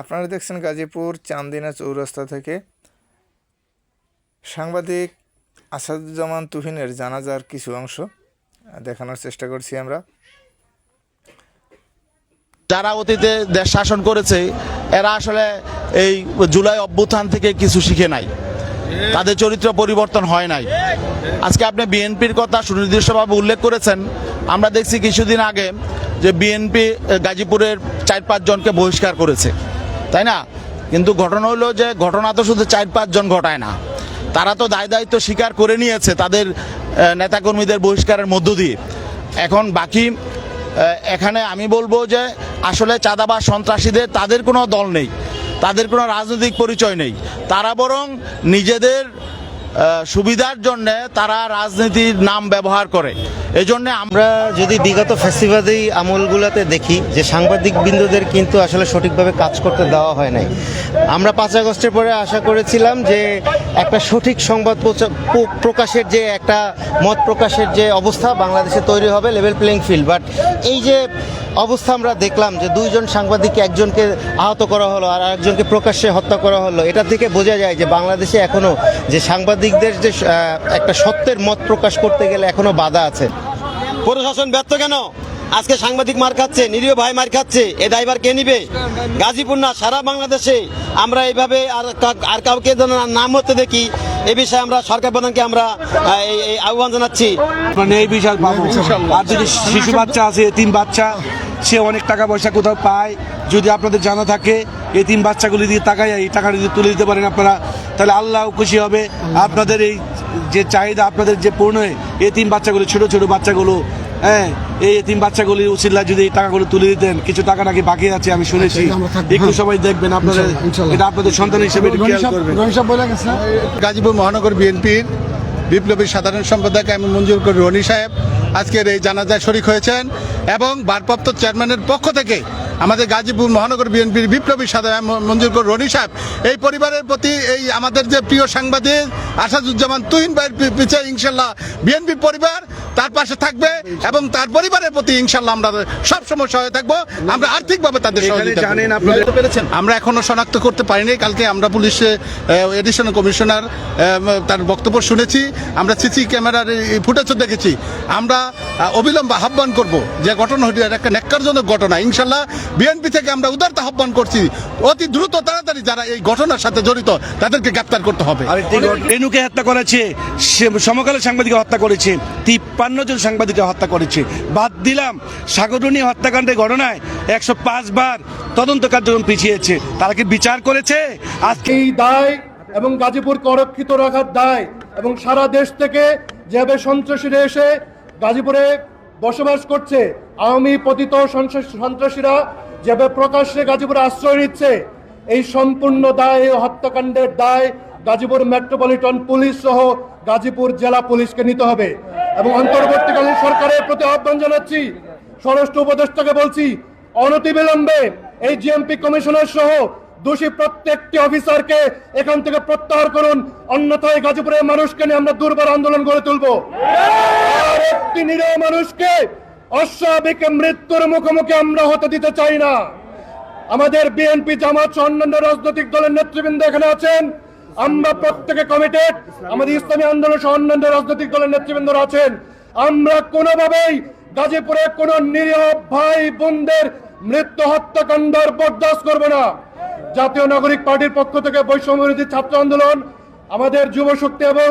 আপনারা দেখছেন গাজীপুর চান্দিনা চৌরাস্তা থেকে সাংবাদিক আসাদুজ্জামান তুহিনের জানাজার কিছু অংশ দেখানোর চেষ্টা করছি আমরা। যারা অতীতে দেশ শাসন করেছে, এরা আসলে এই জুলাই অভ্যুত্থান থেকে কিছু শিখে নাই। তাদের চরিত্র পরিবর্তন হয় নাই। আজকে আপনি বিএনপির কথা সুনির্দিষ্টভাবে উল্লেখ করেছেন। আমরা দেখছি কিছুদিন আগে যে বিএনপি গাজীপুরের চার পাঁচজনকে বহিষ্কার করেছে। তাই না? কিন্তু ঘটনা হলো যে ঘটনা তো শুধু চার পাঁচজন ঘটায় না। তারা তো দায় দায়িত্ব স্বীকার করে নিয়েছে তাদের নেতাকর্মীদের বহিষ্কারের মধ্য দিয়ে। এখন বাকি এখানে আমি বলব যে আসলে চাঁদাবাজ সন্ত্রাসীদের তাদের কোনো দল নেই, তাদের কোনো রাজনৈতিক পরিচয় নেই। তারা বরং নিজেদের সুবিধার জন্যে তারা রাজনীতির নাম ব্যবহার করে। এই জন্যে আমরা যদি বিগত ফেস্টিভ্যালি আমলগুলোতে দেখি, যে সাংবাদিক বিন্দুদের কিন্তু আসলে সঠিকভাবে কাজ করতে দেওয়া হয় নাই। আমরা পাঁচ আগস্টের পরে আশা করেছিলাম যে একটা সঠিক সংবাদ প্রকাশের যে একটা মত প্রকাশের যে অবস্থা বাংলাদেশে তৈরি হবে লেভেল প্লেইং ফিল্ড বাট এই যে অবস্থা আমরা দেখলাম যে দুইজন সাংবাদিককে একজনকে আহত করা হলো আর একজনকে প্রকাশ্যে হত্যা করা হলো এটা থেকে বোঝা যায় যে বাংলাদেশে এখনও যে সাংবাদিকদের যে একটা সত্যের মত প্রকাশ করতে গেলে এখনও বাধা আছে। প্রশাসন ব্যর্থ কেন? আজকে সাংবাদিক মার খাচ্ছে, নিরীহ ভাই মার খাচ্ছে, এ ড্রাইভার কে নিবে? গাজীপুর না, সারা বাংলাদেশে আমরা এইভাবে আর আর কাউকে যেন নাম হতে দেখি, এ বিষয়ে আমরা সরকার প্রধানকে আমরা এই আহ্বান জানাচ্ছি। মানে এই পাবো। আর যদি শিশু বাচ্চা আছে এতিম বাচ্চা, সে অনেক টাকা পয়সা কোথাও পায়। যদি আপনাদের জানা থাকে এই তিন বাচ্চাগুলি দিয়ে টাকায় এই টাকা যদি তুলে দিতে পারেন আপনারা, তাহলে আল্লাহ খুশি হবে। আপনাদের এই যে চাহিদা আপনাদের যে পূর্ণ হয়, এতিম বাচ্চাগুলো ছোট ছোট বাচ্চাগুলো হ্যাঁ এই এতিম বাচ্চাগুলির উচিল্লা যদি এই টাকাগুলো তুলে দিতেন কিছু টাকা নাকি বাকি আছে আমি শুনেছি। একটু সবাই দেখবেন আপনাদের এটা আপনাদের সন্তান হিসেবে গাজীপুর মহানগর বিএনপির বিপ্লবী সাধারণ সম্পাদক আমি মঞ্জুর করি রনি সাহেব আজকের এই জানাজায় শরিক হয়েছেন এবং ভারপ্রাপ্ত চেয়ারম্যানের পক্ষ থেকে আমাদের গাজীপুর মহানগর বিএনপির বিপ্লবী সাধারণ মঞ্জুর কর রনি সাহেব, এই পরিবারের প্রতি এই আমাদের যে প্রিয় সাংবাদিক আসাদুজ্জামান তুহিন ভাইয়ের পিছিয়ে ইনশাল্লাহ বিএনপি পরিবার তার পাশে থাকবে এবং তার পরিবারের প্রতি ইনশাল্লাহ আমরা সব সময় সহায় থাকব। আমরা আর্থিকভাবে তাদের সহযোগিতা আমরা এখনও শনাক্ত করতে পারিনি। কালকে আমরা পুলিশে এডিশনাল কমিশনার তার বক্তব্য শুনেছি। আমরা সিসি ক্যামেরার ফুটেজও দেখেছি। আমরা অবিলম্বে আহ্বান করব যে ঘটনা হটি একটা ন্যাক্কারজনক ঘটনা। ইনশাল্লাহ বিএনপি থেকে আমরা উদারতা আহ্বান করছি। অতি দ্রুত তাড়াতাড়ি যারা এই ঘটনার সাথে জড়িত তাদেরকে গ্রেপ্তার করতে হবে। রেণুকে হত্যা করেছে সে- সমকালের সাংবাদিকে হত্যা করেছে। তিপ্পান্ন জন সাংবাদিককে হত্যা করেছে। বাদ দিলাম সাগরণী হত্যাকাণ্ডের ঘটনায় একশো পাঁচ বার তদন্ত কার্যক্রম পিছিয়েছে। তারা কি বিচার করেছে? আজকে এই দায় এবং গাজীপুরকে অরক্ষিত রাখার দায় এবং সারা দেশ থেকে যেভাবে সন্ত্রাসীরা এসে গাজীপুরে বসবাস করছে, আওয়ামী পতিত সন্ত্রাসীরা যেভাবে প্রকাশ্যে গাজীপুরে আশ্রয় নিচ্ছে, এই সম্পূর্ণ দায়, এই হত্যাকাণ্ডের দায় গাজীপুর মেট্রোপলিটন পুলিশ সহ গাজীপুর জেলা পুলিশকে নিতে হবে। এবং অন্তর্বর্তীকালীন সরকারের প্রতি আহ্বান জানাচ্ছি। স্বরাষ্ট্র উপদেষ্টাকে বলছি অনতিবিলম্বে এই জিএমপি কমিশনার সহ দোষী প্রত্যেকটি অফিসারকে এখান থেকে প্রত্যাহার করুন। অন্যথায় গাজীপুরের মানুষকে নিয়ে আমরা দুর্বার আন্দোলন গড়ে তুলবো। আর একটি নিরীহ মানুষকে অস্বাভাবিক মৃত্যুর মুখোমুখি আমরা হতে দিতে চাই না। আমাদের বিএনপি জামাত অন্যান্য রাজনৈতিক দলের নেতৃবৃন্দ এখানে আছেন। আমরা প্রত্যেকে কমিটেড আমাদের ইসলামী আন্দোলন সহ অন্যান্য রাজনৈতিক দলের নেতৃবৃন্দরা আছেন। আমরা কোনোভাবেই গাজীপুরে কোন নিরীহ ভাই বোনদের মৃত্যু হত্যাকাণ্ডের বরদাস্ত করব না। জাতীয় নাগরিক পার্টির পক্ষ থেকে বৈষম্য বিরোধী ছাত্র আন্দোলন, আমাদের যুব শক্তি এবং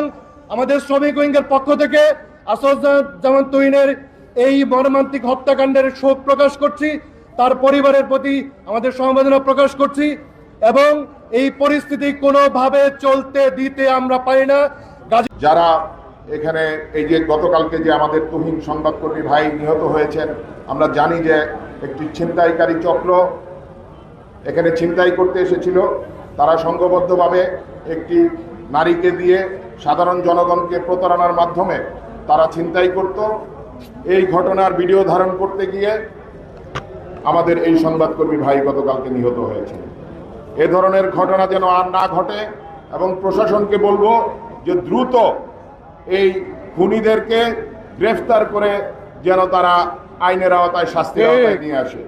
আমাদের শ্রমিক উইঙ্গের পক্ষ থেকে আসাদুজ্জামান তুহিনের এই মর্মান্তিক হত্যাকাণ্ডের শোক প্রকাশ করছি। তার পরিবারের প্রতি আমাদের সমবেদনা প্রকাশ করছি এবং এই পরিস্থিতি কোনোভাবে চলতে, দিতে আমরা পারি না। যারা এখানে এই যে গতকালকে যে আমাদের তুহিন সংবাদকর্মী ভাই নিহত হয়েছেন, আমরা জানি যে একটি ছিনতাইকারী চক্র এখানে ছিনতাই করতে এসেছিল। তারা সংঘবদ্ধভাবে একটি নারীকে দিয়ে সাধারণ জনগণকে প্রতারণার মাধ্যমে তারা ছিনতাই করত। এই ঘটনার ভিডিও ধারণ করতে গিয়ে আমাদের এই সংবাদকর্মী ভাই গতকালকে নিহত হয়েছে এ ধরনের ঘটনা যেন আর না ঘটে এবং প্রশাসনকে বলব যে দ্রুত এই খুনিদেরকে গ্রেফতার করে যেন তারা আইনের আওতায় শাস্তি নিয়ে আসে।